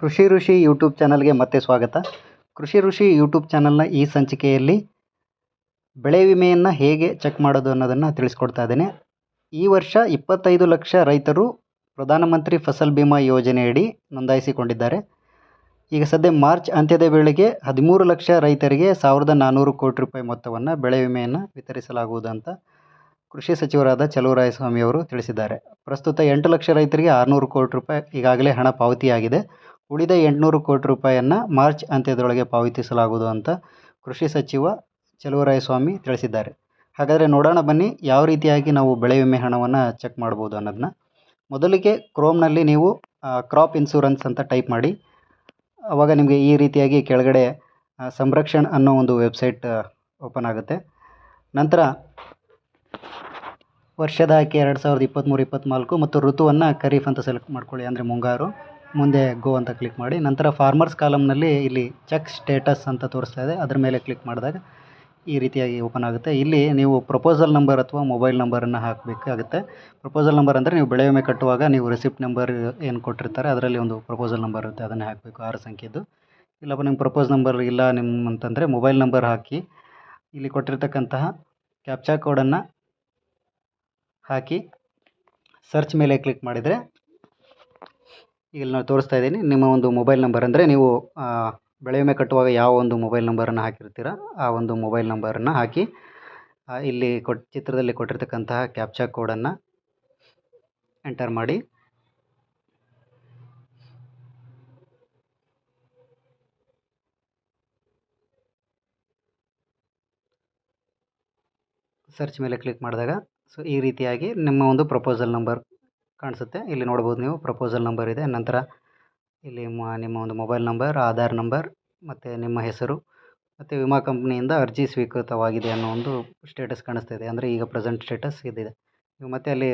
ಕೃಷಿ ಋಷಿ ಯೂಟ್ಯೂಬ್ ಚಾನಲ್ಗೆ ಮತ್ತೆ ಸ್ವಾಗತ. ಕೃಷಿ ಋಷಿ ಯೂಟ್ಯೂಬ್ ಚಾನಲ್ನ ಈ ಸಂಚಿಕೆಯಲ್ಲಿ ಬೆಳೆ ವಿಮೆಯನ್ನು ಹೇಗೆ ಚೆಕ್ ಮಾಡೋದು ಅನ್ನೋದನ್ನು ತಿಳಿಸ್ಕೊಡ್ತಾ ಇದ್ದೇನೆ. ಈ ವರ್ಷ ಇಪ್ಪತ್ತೈದು ಲಕ್ಷ ರೈತರು ಪ್ರಧಾನಮಂತ್ರಿ ಫಸಲ್ ಬಿಮಾ ಯೋಜನೆಯಡಿ ನೋಂದಾಯಿಸಿಕೊಂಡಿದ್ದಾರೆ. ಈಗ ಸದ್ಯ ಮಾರ್ಚ್ ಅಂತ್ಯದ ವೇಳೆಗೆ ಹದಿಮೂರು ಲಕ್ಷ ರೈತರಿಗೆ ಸಾವಿರದ ನಾನ್ನೂರು ಕೋಟಿ ರೂಪಾಯಿ ಮೊತ್ತವನ್ನು ಬೆಳೆ ವಿಮೆಯನ್ನು ವಿತರಿಸಲಾಗುವುದು ಅಂತ ಕೃಷಿ ಸಚಿವರಾದ ಚಲುವರಾಯಸ್ವಾಮಿ ಅವರು ತಿಳಿಸಿದ್ದಾರೆ. ಪ್ರಸ್ತುತ ಎಂಟು ಲಕ್ಷ ರೈತರಿಗೆ ಆರುನೂರು ಕೋಟಿ ರೂಪಾಯಿ ಈಗಾಗಲೇ ಹಣ ಪಾವತಿಯಾಗಿದೆ. ಉಳಿದ ಎಂಟುನೂರು ಕೋಟಿ ರೂಪಾಯಿಯನ್ನು ಮಾರ್ಚ್ ಅಂತ್ಯದೊಳಗೆ ಪಾವತಿಸಲಾಗುವುದು ಅಂತ ಕೃಷಿ ಸಚಿವ ಚಲುವರಾಯಸ್ವಾಮಿ ತಿಳಿಸಿದ್ದಾರೆ. ಹಾಗಾದರೆ ನೋಡೋಣ ಬನ್ನಿ ಯಾವ ರೀತಿಯಾಗಿ ನಾವು ಬೆಳೆ ವಿಮೆ ಹಣವನ್ನು ಚೆಕ್ ಮಾಡ್ಬೋದು ಅನ್ನೋದನ್ನ ಮೊದಲಿಗೆ ಕ್ರೋಮ್ನಲ್ಲಿ ನೀವು ಕ್ರಾಪ್ ಇನ್ಸೂರೆನ್ಸ್ ಅಂತ ಟೈಪ್ ಮಾಡಿ. ಆವಾಗ ನಿಮಗೆ ಈ ರೀತಿಯಾಗಿ ಕೆಳಗಡೆ ಸಂರಕ್ಷಣ್ ಅನ್ನೋ ಒಂದು ವೆಬ್ಸೈಟ್ ಓಪನ್ ಆಗುತ್ತೆ. ನಂತರ ವರ್ಷದ ಆಯ್ಕೆ ಎರಡು ಸಾವಿರದ ಇಪ್ಪತ್ತ್ಮೂರು ಇಪ್ಪತ್ತ್ನಾಲ್ಕು ಮತ್ತು ಋತುವನ್ನು ಖರೀಫ್ ಅಂತ ಸೆಲೆಕ್ಟ್ ಮಾಡ್ಕೊಳ್ಳಿ. ಅಂದರೆ ಮುಂಗಾರು. ಮುಂದೆ ಗೋ ಅಂತ ಕ್ಲಿಕ್ ಮಾಡಿ, ನಂತರ ಫಾರ್ಮರ್ಸ್ ಕಾಲಮ್ನಲ್ಲಿ ಇಲ್ಲಿ ಚೆಕ್ ಸ್ಟೇಟಸ್ ಅಂತ ತೋರಿಸ್ತಾ ಇದೆ. ಅದ್ರ ಮೇಲೆ ಕ್ಲಿಕ್ ಮಾಡಿದಾಗ ಈ ರೀತಿಯಾಗಿ ಓಪನ್ ಆಗುತ್ತೆ. ಇಲ್ಲಿ ನೀವು ಪ್ರಪೋಸಲ್ ನಂಬರ್ ಅಥವಾ ಮೊಬೈಲ್ ನಂಬರನ್ನು ಹಾಕಬೇಕಾಗುತ್ತೆ. ಪ್ರಪೋಸಲ್ ನಂಬರ್ ಅಂದರೆ ನೀವು ಬೆಳೆ ವಿಮೆ ಕಟ್ಟುವಾಗ ನೀವು ರಿಸಿಪ್ಟ್ ನಂಬರ್ ಏನು ಕೊಟ್ಟಿರ್ತಾರೆ, ಅದರಲ್ಲಿ ಒಂದು ಪ್ರಪೋಸಲ್ ನಂಬರ್ ಇರುತ್ತೆ. ಅದನ್ನೇ ಹಾಕಬೇಕು, ಆರು ಸಂಖ್ಯೆದು ಇಲ್ಲಪ್ಪ ನಿಮ್ಮ ಪ್ರಪೋಸ್ ನಂಬರ್ ಇಲ್ಲ ನಿಮ್ಮ ಅಂತಂದರೆ ಮೊಬೈಲ್ ನಂಬರ್ ಹಾಕಿ, ಇಲ್ಲಿ ಕೊಟ್ಟಿರ್ತಕ್ಕಂತಹ ಕ್ಯಾಪ್ಚಾ ಕೋಡನ್ನು ಹಾಕಿ ಸರ್ಚ್ ಮೇಲೆ ಕ್ಲಿಕ್ ಮಾಡಿದರೆ ಇಲ್ಲಿ ನಾನು ತೋರಿಸ್ತಾ ಇದ್ದೀನಿ. ನಿಮ್ಮ ಒಂದು ಮೊಬೈಲ್ ನಂಬರ್ ಅಂದರೆ ನೀವು ಬೆಳೆ ವಿಮೆ ಕಟ್ಟುವಾಗ ಯಾವ ಒಂದು ಮೊಬೈಲ್ ನಂಬರನ್ನು ಹಾಕಿರ್ತೀರ, ಆ ಒಂದು ಮೊಬೈಲ್ ನಂಬರನ್ನು ಹಾಕಿ ಇಲ್ಲಿ ಕೊಟ್, ಚಿತ್ರದಲ್ಲಿ ಕೊಟ್ಟಿರ್ತಕ್ಕಂತಹ ಕ್ಯಾಪ್ಚಾ ಕೋಡನ್ನು ಎಂಟರ್ ಮಾಡಿ. ಸರ್ಚ್ ಮೇಲೆ ಕ್ಲಿಕ್ ಮಾಡಿದಾಗ, ಸೊ ಈ ರೀತಿಯಾಗಿ ನಿಮ್ಮ ಒಂದು ಪ್ರಪೋಸಲ್ ನಂಬರ್ ಕಾಣಿಸುತ್ತೆ. ಇಲ್ಲಿ ನೋಡ್ಬೋದು ನೀವು ಪ್ರಪೋಸಲ್ ನಂಬರ್ ಇದೆ. ನಂತರ ಇಲ್ಲಿ ನಿಮ್ಮ ಒಂದು ಮೊಬೈಲ್ ನಂಬರ್ ಆಧಾರ್ ನಂಬರ್ ಮತ್ತು ನಿಮ್ಮ ಹೆಸರು ಮತ್ತು ವಿಮಾ ಕಂಪ್ನಿಯಿಂದ ಅರ್ಜಿ ಸ್ವೀಕೃತವಾಗಿದೆ ಅನ್ನೋ ಒಂದು ಸ್ಟೇಟಸ್ ಕಾಣಿಸ್ತಾ ಇದೆ. ಅಂದರೆ ಈಗ ಪ್ರೆಸೆಂಟ್ ಸ್ಟೇಟಸ್ ಇದಿದೆ. ನೀವು ಮತ್ತೆ ಅಲ್ಲಿ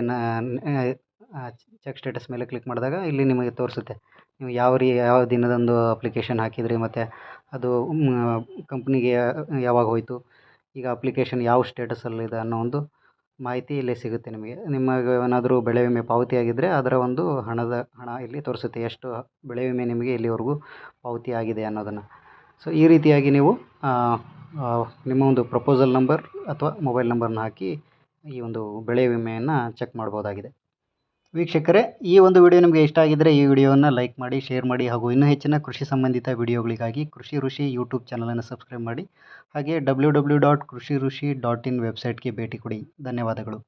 ಚೆಕ್ ಸ್ಟೇಟಸ್ ಮೇಲೆ ಕ್ಲಿಕ್ ಮಾಡಿದಾಗ ಇಲ್ಲಿ ನಿಮಗೆ ತೋರಿಸುತ್ತೆ. ನೀವು ಯಾವ ರೀ, ಯಾವ ದಿನದಂದು ಅಪ್ಲಿಕೇಶನ್ ಹಾಕಿದ್ರಿ ಮತ್ತು ಅದು ಕಂಪ್ನಿಗೆ ಯಾವಾಗ ಹೋಯಿತು, ಈಗ ಅಪ್ಲಿಕೇಶನ್ ಯಾವ ಸ್ಟೇಟಸಲ್ಲಿದೆ ಅನ್ನೋ ಒಂದು ಮಾಹಿತಿ ಇಲ್ಲಿ ಸಿಗುತ್ತೆ ನಿಮಗೆ. ನಿಮಗೆ ಏನಾದರೂ ಬೆಳೆ ವಿಮೆ ಪಾವತಿಯಾಗಿದ್ದರೆ ಅದರ ಒಂದು ಹಣದ ಹಣ ಇಲ್ಲಿ ತೋರಿಸುತ್ತೆ. ಎಷ್ಟು ಬೆಳೆ ವಿಮೆ ನಿಮಗೆ ಇಲ್ಲಿವರೆಗೂ ಪಾವತಿಯಾಗಿದೆ ಅನ್ನೋದನ್ನು. ಸೊ ಈ ರೀತಿಯಾಗಿ ನೀವು ನಿಮ್ಮ ಒಂದು ಪ್ರಪೋಸಲ್ ನಂಬರ್ ಅಥವಾ ಮೊಬೈಲ್ ನಂಬರ್ನ ಹಾಕಿ ಈ ಒಂದು ಬೆಳೆ ವಿಮೆಯನ್ನು ಚೆಕ್ ಮಾಡ್ಬೋದಾಗಿದೆ. ವೀಕ್ಷಕರೇ, ಈ ಒಂದು ವಿಡಿಯೋ ನಿಮಗೆ ಇಷ್ಟ ಆಗಿದ್ದರೆ ಈ ವಿಡಿಯೋವನ್ನು ಲೈಕ್ ಮಾಡಿ, ಶೇರ್ ಮಾಡಿ ಹಾಗೂ ಇನ್ನೂ ಹೆಚ್ಚಿನ ಕೃಷಿ ಸಂಬಂಧಿತ ವಿಡಿಯೋಗಳಿಗಾಗಿ ಕೃಷಿ ಋಷಿ ಯೂಟ್ಯೂಬ್ ಚಾನಲನ್ನು ಸಬ್ಸ್ಕ್ರೈಬ್ ಮಾಡಿ, ಹಾಗೆ ಡಬ್ಲ್ಯೂ ಡಬ್ಲ್ಯೂ ಡಾಟ್ ಕೃಷಿ ಋಷಿ ಡಾಟ್ ಇನ್ ವೆಬ್ಸೈಟ್ಗೆ ಭೇಟಿ ಕೊಡಿ. ಧನ್ಯವಾದಗಳು.